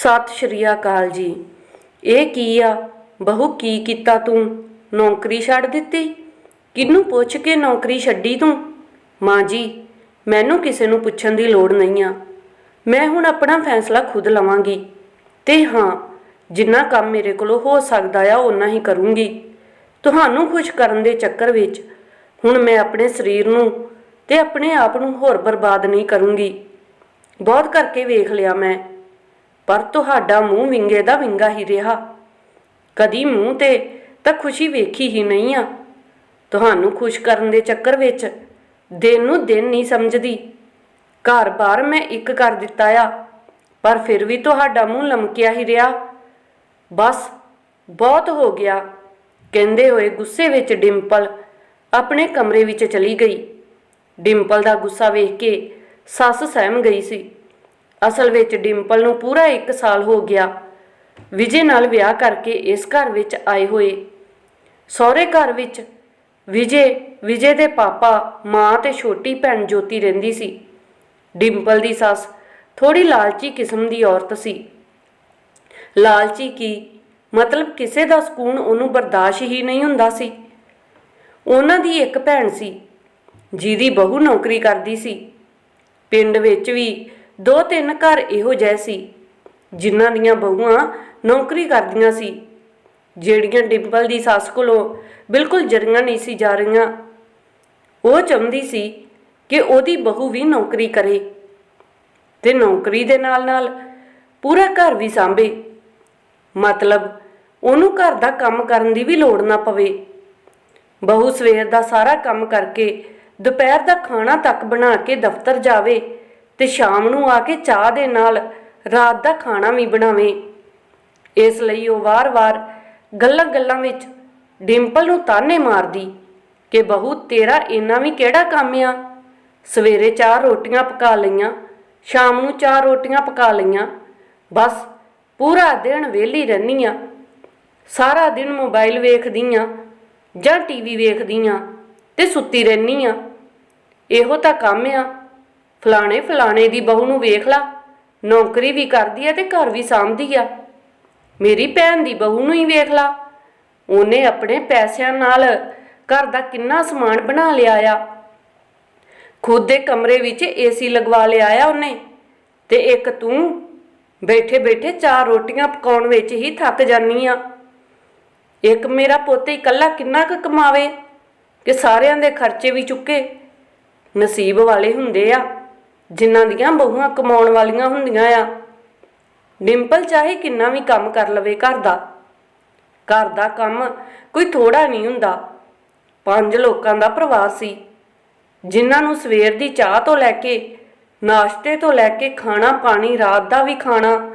ਸਤਿ ਸ਼੍ਰੀ ਅਕਾਲ ਜੀ। ਇਹ ਕੀ ਆ? ਬਹੂ, ਕੀ ਕੀਤਾ ਤੂੰ? ਨੌਕਰੀ ਛੱਡ ਦਿੱਤੀ? ਕਿਹਨੂੰ ਪੁੱਛ ਕੇ ਨੌਕਰੀ ਛੱਡੀ ਤੂੰ? ਮਾਂ ਜੀ, ਮੈਨੂੰ ਕਿਸੇ ਨੂੰ ਪੁੱਛਣ ਦੀ ਲੋੜ ਨਹੀਂ ਆ। ਮੈਂ ਹੁਣ ਆਪਣਾ ਫੈਸਲਾ ਖੁਦ ਲਵਾਂਗੀ। ਤੇ ਹਾਂ, ਜਿੰਨਾ ਕੰਮ ਮੇਰੇ ਕੋਲੋਂ ਹੋ ਸਕਦਾ ਆ, ਓਨਾ ਹੀ ਕਰੂੰਗੀ। ਤੁਹਾਨੂੰ ਖੁਸ਼ ਕਰਨ ਦੇ ਚੱਕਰ ਵਿੱਚ ਹੁਣ ਮੈਂ ਆਪਣੇ ਸਰੀਰ ਨੂੰ ਤੇ ਆਪਣੇ ਆਪ ਨੂੰ ਹੋਰ ਬਰਬਾਦ ਨਹੀਂ ਕਰੂੰਗੀ। ਬਹੁਤ ਕਰਕੇ ਵੇਖ ਲਿਆ ਮੈਂ। ਪਰ ਤੁਹਾਡਾ ਮੂੰਹ ਵਿੰਗੇ ਦਾ ਵਿੰਗਾ ਹੀ ਰਿਹਾ। ਕਦੀ ਮੂੰਹ ਤੇ ਤਾਂ ਖੁਸ਼ੀ ਵੇਖੀ ਹੀ ਨਹੀਂ ਆ। ਤੁਹਾਨੂੰ ਖੁਸ਼ ਕਰਨ ਦੇ ਚੱਕਰ ਵਿੱਚ ਦਿਨ ਨੂੰ ਦਿਨ ਨਹੀਂ ਸਮਝਦੀ। ਘਰ-ਬਾਰ ਮੈਂ ਇੱਕ ਕਰ ਦਿੱਤਾ ਆ, ਪਰ ਫਿਰ ਵੀ ਤੁਹਾਡਾ ਮੂੰਹ ਲਮਕਿਆ ਹੀ ਰਿਹਾ। ਬਸ, ਬਹੁਤ ਹੋ ਗਿਆ। ਕਹਿੰਦੇ ਹੋਏ ਗੁੱਸੇ ਵਿੱਚ ਡਿੰਪਲ ਆਪਣੇ ਕਮਰੇ ਵਿੱਚ ਚਲੀ ਗਈ। ਡਿੰਪਲ ਦਾ ਗੁੱਸਾ ਵੇਖ ਕੇ ਸੱਸ ਸਹਿਮ ਗਈ ਸੀ। ਅਸਲ ਵਿੱਚ ਡਿੰਪਲ ਨੂੰ ਪੂਰਾ 1 ਸਾਲ ਹੋ ਗਿਆ। ਵਿਜੇ ਨਾਲ ਵਿਆਹ ਕਰਕੇ ਇਸ ਘਰ ਵਿੱਚ ਆਏ ਹੋਏ। ਸਹੁਰੇ ਘਰ ਵਿੱਚ ਵਿਜੇ ਵਿਜੇ ਦੇ ਪਾਪਾ, ਮਾਂ ਤੇ ਛੋਟੀ ਭੈਣ ਜੋਤੀ ਰਹਿੰਦੀ ਸੀ। ਡਿੰਪਲ ਦੀ ਸੱਸ ਥੋੜੀ ਲਾਲਚੀ ਕਿਸਮ ਦੀ ਔਰਤ ਸੀ। ਲਾਲਚੀ ਕੀ? ਮਤਲਬ ਕਿਸੇ ਦਾ ਸਕੂਨ ਉਹਨੂੰ ਬਰਦਾਸ਼ਤ ਹੀ ਨਹੀਂ ਹੁੰਦਾ ਸੀ। ਉਹਨਾਂ ਦੀ ਇੱਕ ਭੈਣ ਸੀ, ਜਿਹਦੀ ਬਹੂ ਨੌਕਰੀ ਕਰਦੀ ਸੀ। ਪਿੰਡ ਵਿੱਚ ਵੀ ਦੋ ਤਿੰਨ ਘਰ ਇਹੋ ਜਿਹੇ ਸੀ, ਜਿਨ੍ਹਾਂ ਦੀਆਂ ਬਹੂਆਂ ਨੌਕਰੀ ਕਰਦੀਆਂ ਸੀ, ਜਿਹੜੀਆਂ ਡਿੰਪਲ ਦੀ ਸੱਸ ਕੋਲੋਂ ਬਿਲਕੁਲ ਜਰੀਆਂ ਨਹੀਂ ਸੀ ਜਾ ਰਹੀਆਂ। ਉਹ ਚਾਹੁੰਦੀ ਸੀ ਕਿ ਉਹਦੀ ਬਹੂ ਵੀ ਨੌਕਰੀ ਕਰੇ ਤੇ ਨੌਕਰੀ ਦੇ ਨਾਲ-ਨਾਲ ਪੂਰਾ ਘਰ ਵੀ ਸੰਭੇ। ਮਤਲਬ ਉਹਨੂੰ ਘਰ ਦਾ ਕੰਮ ਕਰਨ ਦੀ ਵੀ ਲੋੜ ਨਾ ਪਵੇ। ਬਹੂ ਸਵੇਰ ਦਾ ਸਾਰਾ ਕੰਮ ਕਰਕੇ ਦੁਪਹਿਰ ਦਾ ਖਾਣਾ ਤੱਕ ਬਣਾ ਕੇ ਦਫ਼ਤਰ ਜਾਵੇ ਤੇ ਸ਼ਾਮ ਨੂੰ ਆ ਕੇ ਚਾਹ ਦੇ ਨਾਲ ਰਾਤ ਦਾ ਖਾਣਾ ਵੀ ਬਣਾਵੇ। ਇਸ ਲਈ ਉਹ ਵਾਰ-ਵਾਰ ਗੱਲਾਂ-ਗੱਲਾਂ ਵਿੱਚ ਡਿੰਪਲ ਨੂੰ ਤਾਨੇ ਮਾਰਦੀ ਕਿ ਬਹੂ, ਤੇਰਾ ਇੰਨਾ ਵੀ ਕਿਹੜਾ ਕੰਮ ਆ? ਸਵੇਰੇ ਚਾਰ ਰੋਟੀਆਂ ਪਕਾ ਲਈਆਂ, ਸ਼ਾਮ ਨੂੰ ਚਾਰ ਰੋਟੀਆਂ ਪਕਾ ਲਈਆਂ, ਬਸ ਪੂਰਾ ਦਿਨ ਵਿਹਲੀ ਰਹਿਨੀ ਆ। ਸਾਰਾ ਦਿਨ ਮੋਬਾਈਲ ਵੇਖਦੀ ਆ ਜਾਂ ਟੀਵੀ ਵੇਖਦੀ ਆ ਤੇ ਸੁੱਤੀ ਰਹਿਨੀ ਆ। ਇਹੋ ਤਾਂ ਕੰਮ ਆ ਫਲਾਣੇ ਫਲਾਣੇ ਦੀ ਬਹੂ ਨੂੰ ਵੇਖ ਲਾ। ਨੌਕਰੀ ਵੀ ਕਰਦੀ ਆ ਤੇ ਘਰ ਵੀ ਸਾਂਭਦੀ ਆ। ਮੇਰੀ ਭੈਣ ਦੀ ਬਹੂ ਨੂੰ ਹੀ ਵੇਖ ਲਾ। ਉਹਨੇ ਆਪਣੇ ਪੈਸਿਆਂ ਨਾਲ ਘਰ ਦਾ ਕਿੰਨਾ ਸਮਾਨ ਬਣਾ ਲਿਆ ਆ। ਖੁਦ ਦੇ ਕਮਰੇ ਵਿੱਚ ਏਸੀ ਲਗਵਾ ਲਿਆ ਆ ਉਹਨੇ। ਤੇ ਇੱਕ ਤੂੰ ਬੈਠੇ ਬੈਠੇ ਚਾਰ ਰੋਟੀਆਂ ਪਕਾਉਣ ਵਿੱਚ ਹੀ ਥੱਕ ਜਾਨੀ ਆ। ਇੱਕ ਮੇਰਾ ਪੁੱਤ ਇਕੱਲਾ ਕਿੰਨਾ ਕੁ ਕਮਾਵੇ ਕਿ ਸਾਰਿਆਂ ਦੇ ਖਰਚੇ ਵੀ ਚੁੱਕੇ। ਨਸੀਬ ਵਾਲੇ ਹੁੰਦੇ ਆ। ਜਿਨ੍ਹਾਂ ਦੀਆਂ ਬਹੂਆਂ ਕਮਾਉਣ ਵਾਲੀਆਂ ਹੁੰਦੀਆਂ ਆ। ਡਿੰਪਲ ਚਾਹੇ ਕਿੰਨਾ ਵੀ ਕੰਮ ਕਰ ਲਵੇ ਘਰ ਦਾ। ਘਰ ਦਾ ਕੰਮ ਕੋਈ ਥੋੜਾ ਨਹੀਂ ਹੁੰਦਾ। ਪੰਜ ਲੋਕਾਂ ਦਾ ਪਰਿਵਾਰ ਸੀ। ਜਿਨ੍ਹਾਂ ਨੂੰ ਸਵੇਰ ਦੀ ਚਾਹ ਤੋਂ ਲੈ ਕੇ, ਨਾਸ਼ਤੇ ਤੋਂ ਲੈ ਕੇ ਖਾਣਾ, ਪਾਣੀ, ਰਾਤ ਦਾ ਵੀ ਖਾਣਾ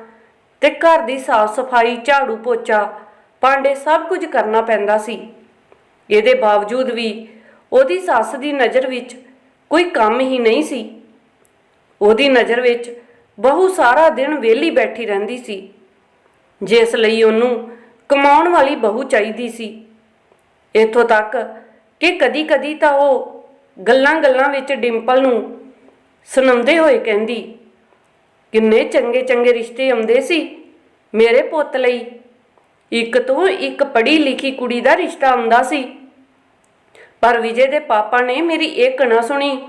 ਤੇ ਘਰ ਦੀ ਸਾਫ਼ ਸਫ਼ਾਈ ਝਾੜੂ ਪੋਚਾ, ਭਾਂਡੇ ਸਭ ਕੁਝ ਕਰਨਾ ਪੈਂਦਾ ਸੀ। ਇਹਦੇ ਬਾਵਜੂਦ ਵੀ ਉਹਦੀ ਸੱਸ ਦੀ ਨਜ਼ਰ ਵਿੱਚ ਕੋਈ ਕੰਮ ਹੀ ਨਹੀਂ ਸੀ। ਉਹਦੀ ਨਜ਼ਰ ਵਿੱਚ ਬਹੂ ਸਾਰਾ ਦਿਨ ਵਿਹਲੀ ਬੈਠੀ ਰਹਿੰਦੀ ਸੀ, ਜਿਸ ਲਈ ਉਹਨੂੰ ਕਮਾਉਣ ਵਾਲੀ ਬਹੂ ਚਾਹੀਦੀ ਸੀ। ਇੱਥੋਂ ਤੱਕ ਕਿ ਕਦੀ-ਕਦੀ ਤਾਂ ਉਹ ਗੱਲਾਂ-ਗੱਲਾਂ ਵਿੱਚ ਡਿੰਪਲ ਨੂੰ ਸੁਣਾਉਂਦੇ ਹੋਏ ਕਹਿੰਦੀ, ਕਿੰਨੇ ਚੰਗੇ-ਚੰਗੇ ਰਿਸ਼ਤੇ ਆਉਂਦੇ ਸੀ ਮੇਰੇ ਪੁੱਤ ਲਈ। ਇੱਕ ਤੋਂ ਇੱਕ ਪੜ੍ਹੀ ਲਿਖੀ ਕੁੜੀ ਦਾ ਰਿਸ਼ਤਾ ਆਉਂਦਾ ਸੀ। ਪਰ ਵਿਜੇ ਦੇ ਪਾਪਾ ਨੇ ਮੇਰੀ ਇੱਕ ਨਾ ਸੁਣੀ।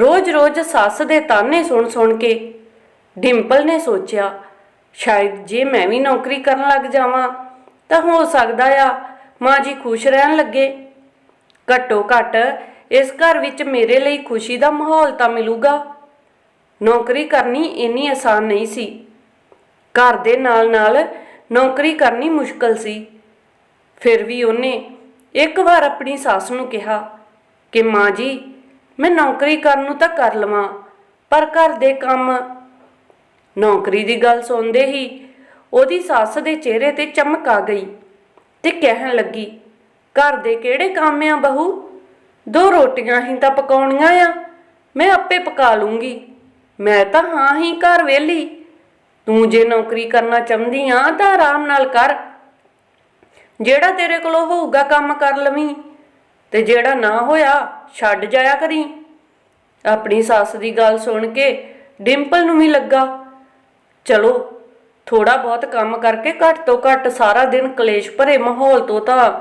ਰੋਜ਼-ਰੋਜ਼ ਸੱਸ ਦੇ ਤਾਨੇ ਸੁਣ-ਸੁਣ ਕੇ ਡਿੰਪਲ ਨੇ ਸੋਚਿਆ, ਸ਼ਾਇਦ ਜੇ ਮੈਂ ਵੀ ਨੌਕਰੀ ਕਰਨ ਲੱਗ ਜਾਵਾਂ, ਤਾਂ ਹੋ ਸਕਦਾ ਆ, ਮਾਂ ਜੀ ਖੁਸ਼ ਰਹਿਣ ਲੱਗੇ। ਘੱਟੋ ਘੱਟ ਇਸ ਘਰ ਵਿੱਚ ਮੇਰੇ ਲਈ ਖੁਸ਼ੀ ਦਾ ਮਾਹੌਲ ਤਾਂ ਮਿਲੂਗਾ। ਨੌਕਰੀ ਕਰਨੀ ਇੰਨੀ ਆਸਾਨ ਨਹੀਂ ਸੀ। ਘਰ ਦੇ ਨਾਲ-ਨਾਲ ਨੌਕਰੀ ਕਰਨੀ ਮੁਸ਼ਕਲ ਸੀ। ਫਿਰ ਵੀ ਉਹਨੇ ਇੱਕ ਵਾਰ ਆਪਣੀ ਸੱਸ ਨੂੰ ਕਿਹਾ ਕਿ, ਮਾਂ ਜੀ ਮੈਂ ਨੌਕਰੀ ਕਰਨ ਨੂੰ ਤਾਂ ਕਰ ਲਵਾਂ, ਪਰ ਘਰ ਦੇ ਕੰਮ ਨੌਕਰੀ ਦੀ ਗੱਲ ਸੁਣਦੇ ਹੀ ਉਹਦੀ ਸੱਸ ਦੇ ਚਿਹਰੇ ਤੇ ਚਮਕ ਆ ਗਈ ਤੇ ਕਹਿਣ ਲੱਗੀ, ਘਰ ਦੇ ਕਿਹੜੇ ਕੰਮ ਆ ਬਹੂ? ਦੋ ਰੋਟੀਆਂ ਹੀ ਤਾਂ ਪਕਾਉਣੀਆਂ ਆ, ਮੈਂ ਆਪੇ ਪਕਾ ਲੂੰਗੀ। ਮੈਂ ਤਾਂ ਹਾਂ ਹੀ ਘਰ ਵੇਲੀ ਤੂੰ ਜੇ ਨੌਕਰੀ ਕਰਨਾ ਚਾਹੁੰਦੀ ਆ ਤਾਂ ਆਰਾਮ ਨਾਲ ਕਰ। ਜਿਹੜਾ ਤੇਰੇ ਕੋਲੋਂ ਹੋਊਗਾ ਕੰਮ ਕਰ ਲਵੀਂ ਤੇ ਜਿਹੜਾ ਨਾ ਹੋਇਆ ਛੱਡ ਜਾਇਆ ਕਰੀ? ਆਪਣੀ ਸੱਸ ਦੀ ਗੱਲ ਸੁਣ ਕੇ ਡਿੰਪਲ ਨੂੰ ਵੀ ਲੱਗਾ। ਚਲੋ ਥੋੜਾ ਬਹੁਤ ਕੰਮ ਕਰਕੇ ਘੱਟ ਤੋਂ ਘੱਟ ਸਾਰਾ ਦਿਨ ਕਲੇਸ਼ ਭਰੇ ਮਾਹੌਲ ਤੋਂ ਤਾਂ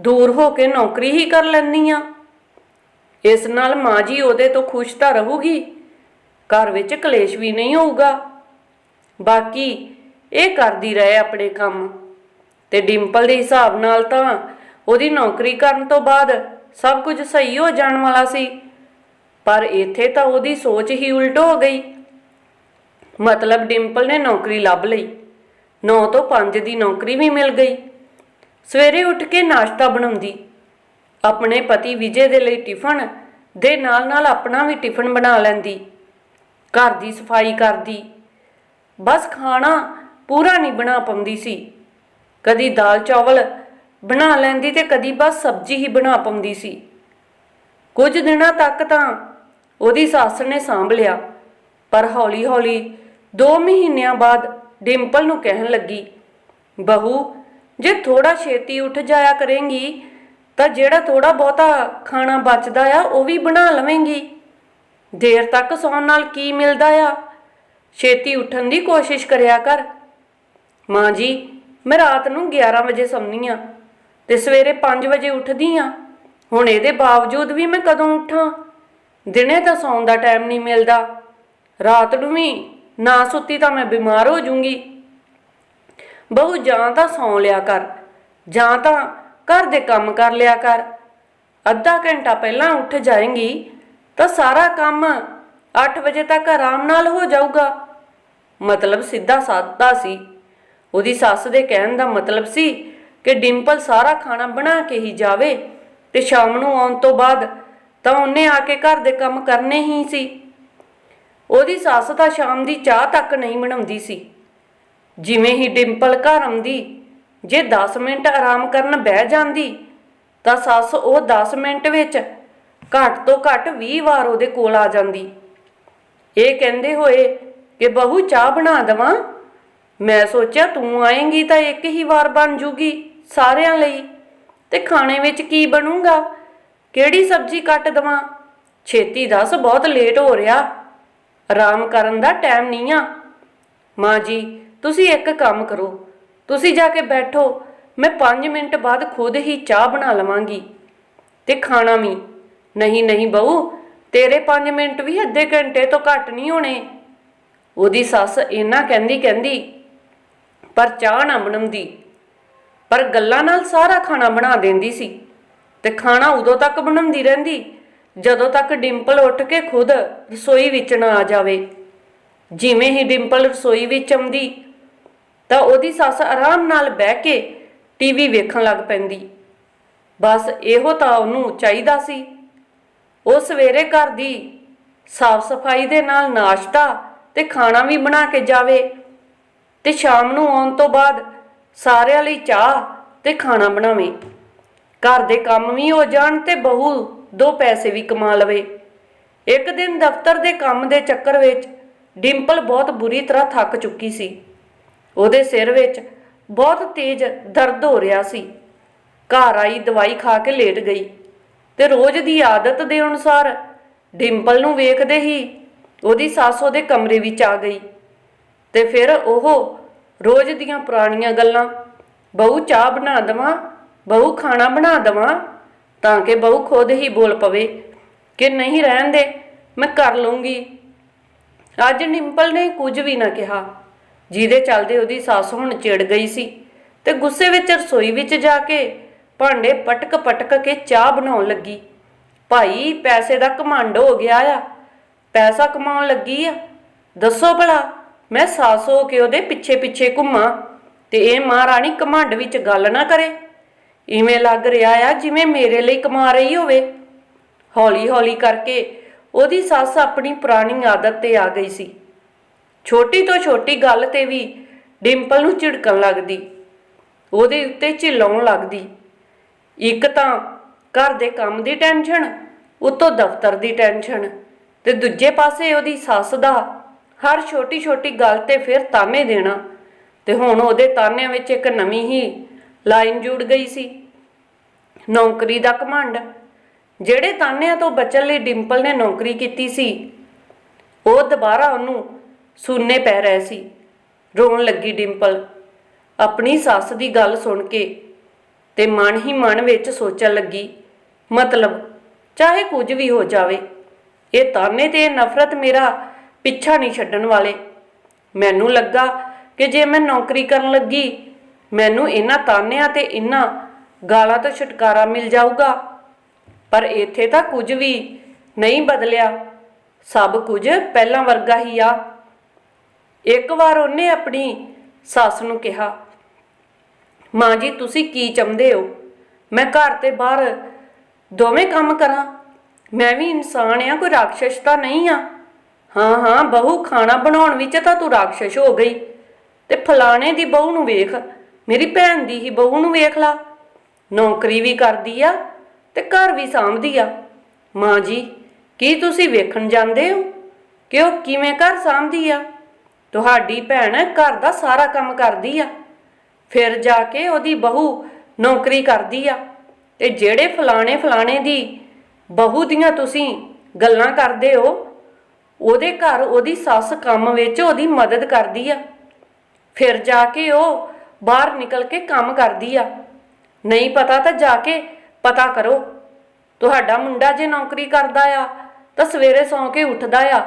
ਦੂਰ ਹੋ ਕੇ ਨੌਕਰੀ ਹੀ ਕਰ ਲੈਣੀ ਆ। ਇਸ ਨਾਲ ਮਾਂ ਜੀ ਉਹਦੇ ਤੋਂ ਖੁਸ਼ ਤਾਂ ਰਹੂਗੀ। ਘਰ ਵਿੱਚ ਕਲੇਸ਼ ਵੀ ਨਹੀਂ ਹੋਊਗਾ। ਬਾਕੀ ਇਹ ਕਰਦੀ ਰਹੇ ਆਪਣੇ ਕੰਮ। ਤੇ ਡਿੰਪਲ ਦੇ ਹਿਸਾਬ ਨਾਲ ਤਾਂ ਉਹਦੀ ਨੌਕਰੀ ਕਰਨ ਤੋਂ ਬਾਅਦ ਸਭ ਕੁਝ ਸਹੀ ਹੋ ਜਾਣ ਵਾਲਾ ਸੀ। ਪਰ ਇੱਥੇ ਤਾਂ ਉਹਦੀ ਸੋਚ ਹੀ ਉਲਟ ਹੋ ਗਈ। ਮਤਲਬ ਡਿੰਪਲ ਨੇ ਨੌਕਰੀ ਲੱਭ ਲਈ। 9 ਤੋਂ 5 ਦੀ ਨੌਕਰੀ ਵੀ ਮਿਲ ਗਈ। ਸਵੇਰੇ ਉੱਠ ਕੇ ਨਾਸ਼ਤਾ ਬਣਾਉਂਦੀ। ਆਪਣੇ ਪਤੀ ਵਿਜੇ ਦੇ ਲਈ ਟਿਫਨ ਦੇ ਨਾਲ-ਨਾਲ ਆਪਣਾ ਵੀ ਟਿਫਨ ਬਣਾ ਲੈਂਦੀ। ਘਰ ਦੀ ਸਫ਼ਾਈ ਕਰਦੀ। ਬਸ ਖਾਣਾ ਪੂਰਾ ਨਹੀਂ ਬਣਾ ਪਾਉਂਦੀ ਸੀ। ਕਦੀ ਦਾਲ ਚਾਵਲ ਬਣਾ ਲੈਂਦੀ ਤੇ ਕਦੀ ਬਸ ਸਬਜ਼ੀ ਹੀ ਬਣਾ ਪਾਉਂਦੀ ਸੀ। ਕੁਝ ਦਿਨਾਂ ਤੱਕ ਤਾਂ ਉਹਦੀ ਸੱਸ ਨੇ ਸਾਂਭ ਲਿਆ, ਪਰ ਹੌਲੀ-ਹੌਲੀ 2 ਮਹੀਨਿਆਂ ਬਾਅਦ ਡਿੰਪਲ ਨੂੰ ਕਹਿਣ ਲੱਗੀ, ਬਹੂ, ਜੇ ਥੋੜਾ ਛੇਤੀ ਉੱਠ ਜਾਇਆ ਕਰੇਂਗੀ, ਤਾਂ ਜਿਹੜਾ ਥੋੜਾ ਬਹੁਤਾ ਖਾਣਾ ਬਚਦਾ ਆ, ਉਹ ਵੀ ਬਣਾ ਲਵੇਂਗੀ। ਦੇਰ ਤੱਕ ਸੌਣ ਨਾਲ ਕੀ ਮਿਲਦਾ ਆ? ਛੇਤੀ ਉੱਠਣ ਦੀ ਕੋਸ਼ਿਸ਼ ਕਰਿਆ ਕਰ। ਮਾਂ ਜੀ, ਮੈਂ ਰਾਤ ਨੂੰ 11 ਵਜੇ ਸੌਂਨੀ ਆ। ਤੇ ਸਵੇਰੇ 5 ਵਜੇ ਉੱਠਦੀ ਆ। ਹੁਣ ਇਹਦੇ ਬਾਵਜੂਦ ਵੀ ਮੈਂ ਕਦੋਂ ਉੱਠਾਂ? ਦਿਨੇ ਤਾਂ ਸੌਣ ਦਾ ਟਾਈਮ ਨਹੀਂ ਮਿਲਦਾ। ਰਾਤ ਨੂੰ ਵੀ ਨਾ ਸੁੱਤੀ ਤਾਂ ਮੈਂ ਬਿਮਾਰ ਹੋ ਜਾਊਂਗੀ ਬਹੂ, ਜਾਂ ਤਾਂ ਸੌਂ ਲਿਆ ਕਰ, ਜਾਂ ਤਾਂ ਘਰ ਦੇ ਕੰਮ ਕਰ ਲਿਆ ਕਰ। ਅੱਧਾ ਘੰਟਾ ਪਹਿਲਾਂ ਉੱਠ ਜਾਏਂਗੀ ਤਾਂ ਸਾਰਾ ਕੰਮ 8 ਵਜੇ ਤੱਕ ਆਰਾਮ ਨਾਲ ਹੋ ਜਾਊਗਾ। ਮਤਲਬ ਸਿੱਧਾ ਸਾਦਾ ਸੀ। ਉਹਦੀ ਸੱਸ ਦੇ ਕਹਿਣ ਦਾ ਮਤਲਬ ਸੀ ਕਿ ਡਿੰਪਲ ਸਾਰਾ ਖਾਣਾ ਬਣਾ ਕੇ ਹੀ ਜਾਵੇ ਤੇ ਸ਼ਾਮ ਨੂੰ ਆਉਣ ਤੋਂ ਬਾਅਦ ਤਾਂ ਉਹਨੇ ਆ ਕੇ ਘਰ ਦੇ ਕੰਮ ਕਰਨੇ ਹੀ ਸੀ। ਉਹਦੀ ਸੱਸ ਤਾਂ ਸ਼ਾਮ ਦੀ ਚਾਹ ਤੱਕ ਨਹੀਂ ਬਣਾਉਂਦੀ ਸੀ। ਜਿਵੇਂ ਹੀ ਡਿੰਪਲ ਘਰ ਆਉਂਦੀ, ਜੇ 10 ਮਿੰਟ ਆਰਾਮ ਕਰਨ ਬਹਿ ਜਾਂਦੀ, ਤਾਂ ਸੱਸ ਉਹ 10 ਮਿੰਟ ਵਿੱਚ ਘੱਟ ਤੋਂ ਘੱਟ 20 ਵਾਰ ਉਹਦੇ ਕੋਲ ਆ ਜਾਂਦੀ। ਇਹ ਕਹਿੰਦੇ ਹੋਏ ਕਿ ਬਹੂ ਚਾਹ ਬਣਾ ਦਵਾਂ? ਮੈਂ ਸੋਚਿਆ ਤੂੰ ਆਏਂਗੀ ਤਾਂ ਇੱਕ ਹੀ ਵਾਰ ਬਣ ਜੂਗੀ। ਸਾਰਿਆਂ ਲਈ। ਤੇ ਖਾਣੇ ਵਿੱਚ ਕੀ ਬਣੂਗਾ? ਕਿਹੜੀ ਸਬਜ਼ੀ ਕੱਟ ਦਵਾਂ? ਛੇਤੀ ਦੱਸ, ਬਹੁਤ ਲੇਟ ਹੋ ਰਿਹਾ। ਆਰਾਮ ਕਰਨ ਦਾ ਟਾਈਮ ਨਹੀਂ ਆ। ਮਾਂ ਜੀ, ਤੁਸੀਂ ਇੱਕ ਕੰਮ ਕਰੋ। ਤੁਸੀਂ ਜਾ ਕੇ ਬੈਠੋ। ਮੈਂ 5 ਮਿੰਟ ਬਾਅਦ ਖੁਦ ਹੀ ਚਾਹ ਬਣਾ ਲਵਾਂਗੀ। ਤੇ ਖਾਣਾ ਵੀ। ਨਹੀਂ ਨਹੀਂ ਬਹੂ, ਤੇਰੇ 5 ਮਿੰਟ ਵੀ ਅੱਧੇ ਘੰਟੇ ਤੋਂ ਘੱਟ ਨਹੀਂ ਹੋਣੇ। ਉਹਦੀ ਸੱਸ ਇੰਨਾ ਕਹਿੰਦੀ ਕਹਿੰਦੀ, ਪਰ ਚਾਹ ਨਾ ਬਣਾਉਂਦੀ। ਪਰ ਗੱਲਾਂ ਨਾਲ ਸਾਰਾ ਖਾਣਾ ਬਣਾ ਦਿੰਦੀ ਸੀ ਤੇ ਖਾਣਾ ਉਦੋਂ ਤੱਕ ਬਣਾਉਂਦੀ ਰਹਿੰਦੀ ਜਦੋਂ ਤੱਕ ਡਿੰਪਲ ਉੱਠ ਕੇ ਖੁਦ ਰਸੋਈ ਵਿੱਚ ਨਾ ਆ ਜਾਵੇ। ਜਿਵੇਂ ਹੀ ਡਿੰਪਲ ਰਸੋਈ ਵਿੱਚ ਆਉਂਦੀ, ਤਾਂ ਉਹਦੀ ਸੱਸ ਆਰਾਮ ਨਾਲ ਬਹਿ ਕੇ ਟੀਵੀ ਵੇਖਣ ਲੱਗ ਪੈਂਦੀ। ਬਸ ਇਹੋ ਤਾਂ ਉਹਨੂੰ ਚਾਹੀਦਾ ਸੀ। ਉਹ ਸਵੇਰੇ ਘਰ ਦੀ ਸਾਫ਼ ਸਫ਼ਾਈ ਦੇ ਨਾਲ ਨਾਸ਼ਤਾ ਤੇ ਖਾਣਾ ਵੀ ਬਣਾ ਕੇ ਜਾਵੇ ਤੇ ਸ਼ਾਮ ਨੂੰ ਆਉਣ ਤੋਂ ਬਾਅਦ ਸਾਰਿਆਂ ਲਈ ਚਾਹ ਤੇ ਖਾਣਾ ਬਣਾਵੇ। ਘਰ ਦੇ ਕੰਮ ਵੀ ਹੋ ਜਾਣ ਤੇ ਬਹੂ ਦੋ ਪੈਸੇ ਵੀ ਕਮਾ ਲਵੇ। ਇੱਕ ਦਿਨ ਦਫ਼ਤਰ ਦੇ ਕੰਮ ਦੇ ਚੱਕਰ ਵਿੱਚ ਡਿੰਪਲ ਬਹੁਤ ਬੁਰੀ ਤਰ੍ਹਾਂ ਥੱਕ ਚੁੱਕੀ ਸੀ। ਉਹਦੇ ਸਿਰ ਵਿੱਚ ਬਹੁਤ ਤੇਜ਼ ਦਰਦ ਹੋ ਰਿਹਾ ਸੀ। ਘਰ ਆਈ ਦਵਾਈ ਖਾ ਕੇ ਲੇਟ ਗਈ ਤੇ ਰੋਜ਼ ਦੀ ਆਦਤ ਦੇ ਅਨੁਸਾਰ ਡਿੰਪਲ ਨੂੰ ਵੇਖਦੇ ਹੀ ਉਹਦੀ ਸੱਸ ਉਹਦੇ ਕਮਰੇ ਵਿੱਚ ਆ ਗਈ ਤੇ ਫਿਰ ਉਹ ਰੋਜ਼ ਦੀਆਂ ਪੁਰਾਣੀਆਂ ਗੱਲਾਂ। ਬਹੂ ਚਾਹ ਬਣਾ ਦਵਾਂ, ਬਹੂ ਖਾਣਾ ਬਣਾ ਦਵਾਂ, ਤਾਂ ਕਿ ਬਹੂ ਖੁਦ ਹੀ ਬੋਲ ਪਵੇ ਕਿ ਨਹੀਂ ਰਹਿਣ ਦੇ, ਮੈਂ ਕਰ ਲੂੰਗੀ। ਅੱਜ ਨਿੰਪਲ ਨੇ ਕੁਝ ਵੀ ਨਾ ਕਿਹਾ। ਜਿਹਦੇ ਚੱਲਦੇ ਉਹਦੀ ਸੱਸ ਹੁਣ ਚਿੜ ਗਈ ਸੀ ਤੇ ਗੁੱਸੇ ਵਿੱਚ ਰਸੋਈ ਵਿੱਚ ਜਾ ਕੇ ਭਾਂਡੇ ਪਟਕ ਪਟਕ ਕੇ ਚਾਹ ਬਣਾਉਣ ਲੱਗੀ। ਭਾਈ, ਪੈਸੇ ਦਾ ਘਮੰਡ ਹੋ ਗਿਆ ਆ। ਪੈਸਾ ਕਮਾਉਣ ਲੱਗੀ ਆ। ਦੱਸੋ ਭਲਾ ਮੈਂ ਸਾਸ ਹੋ ਕੇ ਉਹਦੇ ਪਿੱਛੇ ਪਿੱਛੇ ਘੁੰਮਾਂ ਤੇ ਇਹ ਮਹਾਰਾਣੀ ਘਮੰਡ ਵਿੱਚ ਗੱਲ ਨਾ ਕਰੇ। ਇਵੇਂ ਲੱਗ ਰਿਹਾ ਆ ਜਿਵੇਂ ਮੇਰੇ ਲਈ ਕਮਾ ਰਹੀ ਹੋਵੇ। ਹੌਲੀ ਹੌਲੀ ਕਰਕੇ ਉਹਦੀ ਸੱਸ ਆਪਣੀ ਪੁਰਾਣੀ ਆਦਤ ਤੇ ਆ ਗਈ ਸੀ। ਛੋਟੀ ਤੋਂ ਛੋਟੀ ਗੱਲ ਤੇ ਵੀ ਡਿੰਪਲ ਨੂੰ ਝਿੜਕਣ ਲੱਗਦੀ। ਉਹਦੇ ਉੱਤੇ ਝਿਲਾਉਣ ਲੱਗਦੀ। ਇੱਕ ਤਾਂ ਘਰ ਦੇ ਕੰਮ ਦੀ ਟੈਨਸ਼ਨ, ਉਤੋਂ ਦਫ਼ਤਰ ਦੀ ਟੈਨਸ਼ਨ ਤੇ ਦੂਜੇ ਪਾਸੇ ਉਹਦੀ ਸੱਸ ਦਾ ਹਰ ਛੋਟੀ ਛੋਟੀ ਗੱਲ ਤੇ ਫਿਰ ਤਾਨੇ ਦੇਣਾ। ਤੇ ਹੁਣ ਉਹਦੇ ਤਾਨਿਆਂ ਵਿੱਚ ਇੱਕ ਨਵੀਂ ਹੀ ਲਾਈਨ ਜੁੜ ਗਈ ਸੀ। ਨੌਕਰੀ ਦਾ ਘਮੰਡ। ਜਿਹੜੇ ਤਾਨਿਆਂ ਤੋਂ ਬਚਣ ਲਈ ਡਿੰਪਲ ਨੇ ਨੌਕਰੀ ਕੀਤੀ ਸੀ, ਉਹ ਦੁਬਾਰਾ ਉਹਨੂੰ ਸੁਣਨੇ ਪੈ ਰਹੇ ਸੀ। ਰੋਣ ਲੱਗੀ ਡਿੰਪਲ। ਆਪਣੀ ਸੱਸ ਦੀ ਗੱਲ ਸੁਣ ਕੇ ਤੇ ਮਨ ਹੀ ਮਨ ਵਿੱਚ ਸੋਚਣ ਲੱਗੀ। ਮਤਲਬ ਚਾਹੇ ਕੁਝ ਵੀ ਹੋ ਜਾਵੇ, ਇਹ ਤਾਨੇ ਤੇ ਇਹ ਨਫ਼ਰਤ ਮੇਰਾ ਪਿੱਛਾ ਨਹੀਂ ਛੱਡਣ ਵਾਲੇ। ਮੈਨੂੰ ਲੱਗਾ ਕਿ ਜੇ ਮੈਂ ਨੌਕਰੀ ਕਰਨ ਲੱਗੀ, ਮੈਨੂੰ ਇਹਨਾਂ ਤਾਨਿਆਂ ਤੇ ਇਹਨਾਂ ਗਾਲਾਂ ਤੋਂ ਛੁਟਕਾਰਾ ਮਿਲ ਜਾਊਗਾ। ਪਰ ਇੱਥੇ ਤਾਂ ਕੁਝ ਵੀ ਨਹੀਂ ਬਦਲਿਆ। ਸਭ ਕੁਝ ਪਹਿਲਾਂ ਵਰਗਾ ਹੀ ਆ। ਇੱਕ ਵਾਰ ਉਹਨੇ ਆਪਣੀ ਸੱਸ ਨੂੰ ਕਿਹਾ, ਮਾਂ ਜੀ, ਤੁਸੀਂ ਕੀ ਚਾਹੁੰਦੇ ਹੋ? ਮੈਂ ਘਰ ਤੇ ਬਾਹਰ ਦੋਵੇਂ ਕੰਮ ਕਰਾਂ। ਮੈਂ ਵੀ ਇਨਸਾਨ ਆ, ਕੋਈ ਰਾਖਸ਼ ਤਾਂ ਨਹੀਂ ਆ। ਹਾਂ ਹਾਂ, ਬਹੂ ਖਾਣਾ ਬਣਾਉਣ ਵਿੱਚ ਤਾਂ ਤੂੰ ਰਾਖਸ਼ ਹੋ ਗਈ। ਤੇ ਫਲਾਣੇ ਦੀ ਬਹੂ ਨੂੰ ਵੇਖ, ਮੇਰੀ ਭੈਣ ਦੀ ਹੀ ਬਹੂ ਨੂੰ ਵੇਖ ਲਾ। ਨੌਕਰੀ ਵੀ ਕਰਦੀ ਆ ਤੇ ਘਰ ਵੀ ਸਾਂਭਦੀ ਆ। ਮਾਂ ਜੀ, ਕੀ ਤੁਸੀਂ ਵੇਖਣ ਜਾਂਦੇ ਹੋ? ਕਿ ਉਹ ਕਿਵੇਂ ਘਰ ਸਾਂਭਦੀ ਆ? ਤੁਹਾਡੀ ਭੈਣ ਘਰ ਦਾ ਸਾਰਾ ਕੰਮ ਕਰਦੀ ਆ। ਫਿਰ ਜਾ ਕੇ ਉਹਦੀ ਬਹੂ ਨੌਕਰੀ ਕਰਦੀ ਆ। ਤੇ ਜਿਹੜੇ ਫਲਾਣੇ ਫਲਾਣੇ ਦੀ ਬਹੂ ਦੀਆਂ ਤੁਸੀਂ ਗੱਲਾਂ ਕਰਦੇ ਹੋ ਉਹਦੇ ਘਰ ਉਹਦੀ ਸੱਸ ਕੰਮ ਵਿੱਚ ਉਹਦੀ ਮਦਦ ਕਰਦੀ ਆ। ਫਿਰ ਜਾ ਕੇ ਉਹ ਬਾਹਰ ਨਿਕਲ ਕੇ ਕੰਮ ਕਰਦੀ ਆ। ਨਹੀਂ ਪਤਾ ਤਾਂ ਜਾ ਕੇ ਪਤਾ ਕਰੋ। ਤੁਹਾਡਾ ਮੁੰਡਾ ਜੇ ਨੌਕਰੀ ਕਰਦਾ ਆ, ਤਾਂ ਸਵੇਰੇ ਸੌਂ ਕੇ ਉੱਠਦਾ ਆ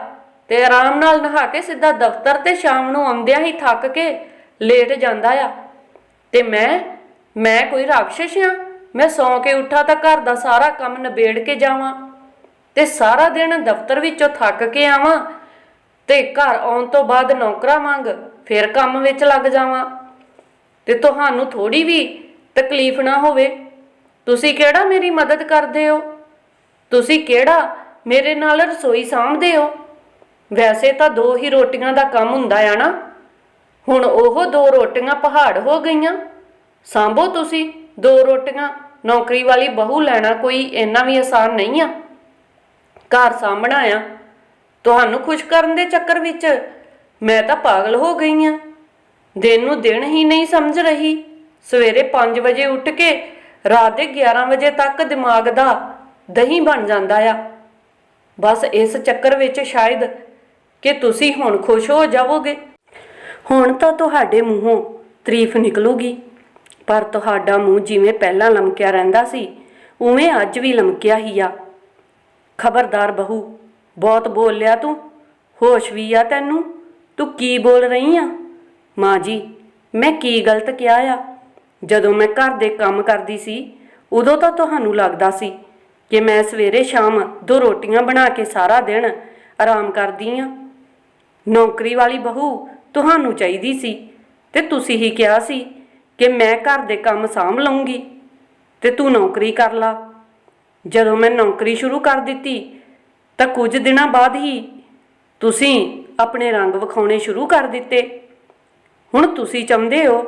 ਤੇ ਆਰਾਮ ਨਾਲ ਨਹਾ ਕੇ ਸਿੱਧਾ ਦਫ਼ਤਰ ਤੇ ਸ਼ਾਮ ਨੂੰ ਆਉਂਦਿਆਂ ਹੀ ਥੱਕ ਕੇ ਲੇਟ ਜਾਂਦਾ ਆ। ਤੇ ਮੈਂ ਮੈਂ ਕੋਈ ਰਾਖਸ਼ ਆ? ਮੈਂ ਸੌਂ ਕੇ ਉੱਠਾ ਤਾਂ ਘਰ ਦਾ ਸਾਰਾ ਕੰਮ ਨਿਬੇੜ ਕੇ ਜਾਵਾਂ। ਤੇ ਸਾਰਾ ਦਿਨ ਦਫ਼ਤਰ ਵਿੱਚੋਂ ਥੱਕ ਕੇ ਆਵਾਂ ਤੇ ਘਰ ਆਉਣ ਤੋਂ ਬਾਅਦ ਨੌਕਰਾ ਮੰਗ ਫਿਰ ਕੰਮ ਵਿੱਚ ਲੱਗ ਜਾਵਾਂ। ਤੇ ਤੁਹਾਨੂੰ ਥੋੜੀ ਵੀ ਤਕਲੀਫ ਨਾ ਹੋਵੇ। ਤੁਸੀਂ ਕਿਹੜਾ ਮੇਰੀ ਮਦਦ ਕਰਦੇ ਹੋ? ਤੁਸੀਂ ਕਿਹੜਾ ਮੇਰੇ ਨਾਲ ਰਸੋਈ ਸਾਂਭਦੇ ਹੋ? ਵੈਸੇ ਤਾਂ ਦੋ ਹੀ ਰੋਟੀਆਂ ਦਾ ਕੰਮ ਹੁੰਦਾ ਆ ਨਾ। ਹੁਣ ਉਹ ਦੋ ਰੋਟੀਆਂ ਪਹਾੜ ਹੋ ਗਈਆਂ। ਸਾਂਭੋ ਤੁਸੀਂ ਦੋ ਰੋਟੀਆਂ। ਨੌਕਰੀ ਵਾਲੀ ਬਹੂ ਲੈਣਾ ਕੋਈ ਇੰਨਾ ਵੀ ਆਸਾਨ ਨਹੀਂ ਆ। ਘਰ ਸਾਂਭਣਾ ਆ। ਤੁਹਾਨੂੰ ਖੁਸ਼ ਕਰਨ ਦੇ ਚੱਕਰ ਵਿੱਚ ਮੈਂ ਤਾਂ ਪਾਗਲ ਹੋ ਗਈ ਆ। ਦਿਨ ਨੂੰ ਦਿਨ ਹੀ ਨਹੀਂ ਸਮਝ ਰਹੀ। ਸਵੇਰੇ 5 ਵਜੇ ਉੱਠ ਕੇ ਰਾਤ ਦੇ 11 ਵਜੇ ਤੱਕ ਦਿਮਾਗ ਦਾ ਦਹੀਂ ਬਣ ਜਾਂਦਾ ਆ। ਬਸ ਇਸ ਚੱਕਰ ਵਿੱਚ ਸ਼ਾਇਦ ਕਿ ਤੁਸੀਂ ਹੁਣ ਖੁਸ਼ ਹੋ ਜਾਵੋਗੇ। ਹੁਣ ਤਾਂ ਤੁਹਾਡੇ ਮੂੰਹੋਂ ਤਾਰੀਫ ਨਿਕਲੂਗੀ। ਪਰ ਤੁਹਾਡਾ ਮੂੰਹ ਜਿਵੇਂ ਪਹਿਲਾਂ ਲਮਕਿਆ ਰਹਿੰਦਾ ਸੀ, ਉਵੇਂ ਅੱਜ ਵੀ ਲਮਕਿਆ ਹੀ ਆ। ਖਬਰਦਾਰ ਬਹੂ, ਬਹੁਤ ਬੋਲ ਲਿਆ ਤੂੰ, ਹੋਸ਼ ਵੀ ਆ ਤੈਨੂੰ, ਤੂੰ ਕੀ ਬੋਲ ਰਹੀ ਆ? ਮਾਂ ਜੀ, ਮੈਂ ਕੀ ਗਲਤ ਕਿਹਾ ਆ? ਜਦੋਂ ਮੈਂ ਘਰ ਦੇ ਕੰਮ ਕਰਦੀ ਸੀ, ਉਦੋਂ ਤਾਂ ਤੁਹਾਨੂੰ ਲੱਗਦਾ ਸੀ ਕਿ ਮੈਂ ਸਵੇਰੇ ਸ਼ਾਮ ਦੋ ਰੋਟੀਆਂ ਬਣਾ ਕੇ ਸਾਰਾ ਦਿਨ ਆਰਾਮ ਕਰਦੀ ਆ। ਨੌਕਰੀ ਵਾਲੀ ਬਹੂ ਤੁਹਾਨੂੰ ਚਾਹੀਦੀ ਸੀ ਤੇ ਤੁਸੀਂ ਹੀ ਕਿਹਾ ਸੀ ਕਿ ਮੈਂ ਘਰ ਦੇ ਕੰਮ ਸਾਂਭ ਲਵਾਂਗੀ ਤੇ ਤੂੰ ਨੌਕਰੀ ਕਰ ਲਾ। ਜਦੋਂ ਮੈਂ ਨੌਕਰੀ ਸ਼ੁਰੂ ਕਰ ਦਿੱਤੀ, ਤਾਂ ਕੁਝ ਦਿਨਾਂ ਬਾਅਦ ਹੀ ਤੁਸੀਂ ਆਪਣੇ ਰੰਗ ਵਿਖਾਉਣੇ ਸ਼ੁਰੂ ਕਰ ਦਿੱਤੇ। ਹੁਣ ਤੁਸੀਂ ਚਾਹੁੰਦੇ ਹੋ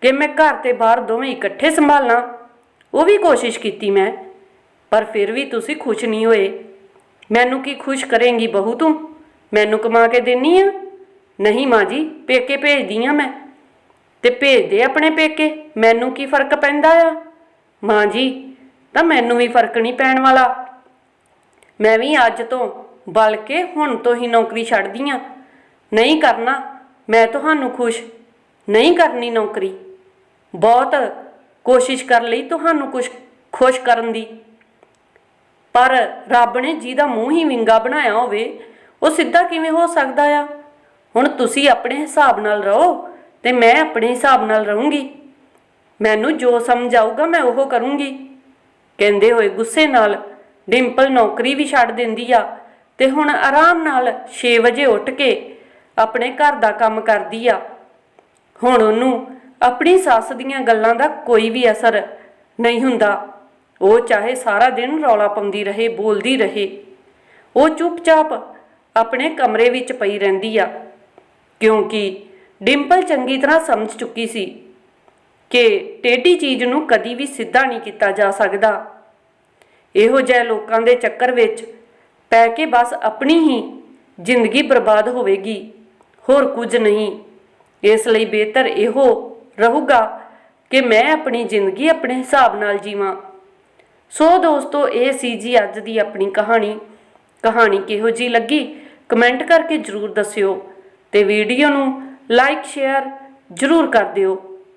ਕਿ ਮੈਂ ਘਰ ਤੇ ਬਾਹਰ ਦੋਵੇਂ ਇਕੱਠੇ ਸੰਭਾਲਾਂ, ਉਹ ਵੀ ਕੋਸ਼ਿਸ਼ ਕੀਤੀ ਮੈਂ, ਪਰ ਫਿਰ ਵੀ ਤੁਸੀਂ ਖੁਸ਼ ਨਹੀਂ ਹੋਏ। ਮੈਨੂੰ ਕੀ ਖੁਸ਼ ਕਰੇਂਗੀ ਬਹੂ ਤੂੰ? ਮੈਨੂੰ ਕਮਾ ਕੇ ਦੇਣੀ ਆ? ਨਹੀਂ ਮਾਂ ਜੀ, ਪੇਕੇ ਭੇਜਦੀ ਆ ਮੈਂ। ਤੇ ਭੇਜ ਦੇ ਆਪਣੇ ਪੇਕੇ, ਮੈਨੂੰ ਕੀ ਫ਼ਰਕ ਪੈਂਦਾ ਆ? ਮਾਂ ਜੀ ਤਾਂ ਮੈਨੂੰ ਵੀ ਫ਼ਰਕ ਨਹੀਂ ਪੈਣ ਵਾਲਾ। ਮੈਂ ਵੀ ਅੱਜ ਤੋਂ ਬਲਕਿ ਹੁਣ ਤੋਂ ਹੀ ਨੌਕਰੀ ਛੱਡਦੀ ਆ। ਨਹੀਂ ਕਰਨਾ, ਮੈਂ ਤੁਹਾਨੂੰ ਖੁਸ਼। ਨਹੀਂ ਕਰਨੀ ਨੌਕਰੀ। ਬਹੁਤ ਕੋਸ਼ਿਸ਼ ਕਰ ਲਈ ਤੁਹਾਨੂੰ ਕੁਝ ਖੁਸ਼ ਕਰਨ ਦੀ। ਪਰ ਰੱਬ ਨੇ ਜਿਹਦਾ ਮੂੰਹ ਹੀ ਵਿੰਗਾ ਬਣਾਇਆ ਹੋਵੇ, ਉਹ ਸਿੱਧਾ ਕਿਵੇਂ ਹੋ ਸਕਦਾ ਆ? ਹੁਣ ਤੁਸੀਂ ਆਪਣੇ ਹਿਸਾਬ ਨਾਲ ਰਹੋ ਤੇ ਮੈਂ ਆਪਣੇ ਹਿਸਾਬ ਨਾਲ ਰਹੂੰਗੀ। ਮੈਨੂੰ ਜੋ ਸਮਝ ਆਊਗਾ ਮੈਂ ਉਹ ਕਰੂੰਗੀ। ਕਹਿੰਦੇ ਹੋਏ ਗੁੱਸੇ ਨਾਲ ਡਿੰਪਲ ਨੌਕਰੀ ਵੀ ਛੱਡ ਦਿੰਦੀ ਆ ਤੇ ਹੁਣ ਆਰਾਮ ਨਾਲ 6 ਵਜੇ ਉੱਠ ਕੇ ਆਪਣੇ ਘਰ ਦਾ ਕੰਮ ਕਰਦੀ ਆ। ਹੁਣ ਉਹਨੂੰ ਆਪਣੀ ਸੱਸ ਦੀਆਂ ਗੱਲਾਂ ਦਾ ਕੋਈ ਵੀ ਅਸਰ ਨਹੀਂ ਹੁੰਦਾ। ਉਹ ਚਾਹੇ ਸਾਰਾ ਦਿਨ ਰੌਲਾ ਪਾਉਂਦੀ ਰਹੇ, ਬੋਲਦੀ ਰਹੇ। ਉਹ ਚੁੱਪਚਾਪ ਆਪਣੇ ਕਮਰੇ ਵਿੱਚ ਪਈ ਰਹਿੰਦੀ ਆ। ਕਿਉਂਕਿ ਡਿੰਪਲ ਚੰਗੀ ਤਰ੍ਹਾਂ ਸਮਝ ਚੁੱਕੀ ਸੀ ਕਿ ਟੇਢੀ ਚੀਜ਼ ਨੂੰ ਕਦੀ ਵੀ ਸਿੱਧਾ ਨਹੀਂ ਕੀਤਾ ਜਾ ਸਕਦਾ। ਇਹੋ ਜਿਹੇ ਲੋਕਾਂ ਦੇ ਚੱਕਰ ਵਿੱਚ ਪੈ ਕੇ ਬਸ ਆਪਣੀ ਹੀ ਜ਼ਿੰਦਗੀ ਬਰਬਾਦ ਹੋਵੇਗੀ, ਹੋਰ ਕੁਝ ਨਹੀਂ। ਇਸ ਲਈ ਬਿਹਤਰ ਇਹੋ ਰਹੂਗਾ ਕਿ ਮੈਂ ਆਪਣੀ ਜ਼ਿੰਦਗੀ ਆਪਣੇ ਹਿਸਾਬ ਨਾਲ ਜੀਵਾਂ। ਸੋ ਦੋਸਤੋ, ਇਹ ਸੀ ਜੀ ਅੱਜ ਦੀ ਆਪਣੀ ਕਹਾਣੀ। ਕਹਾਣੀ ਕਿਹੋ ਜੀ ਲੱਗੀ, ਕਮੈਂਟ ਕਰਕੇ ਜਰੂਰ ਦੱਸਿਓ ਤੇ ਵੀਡੀਓ ਨੂੰ ਲਾਈਕ, ਸ਼ੇਅਰ ਜ਼ਰੂਰ ਕਰ ਦਿਓ।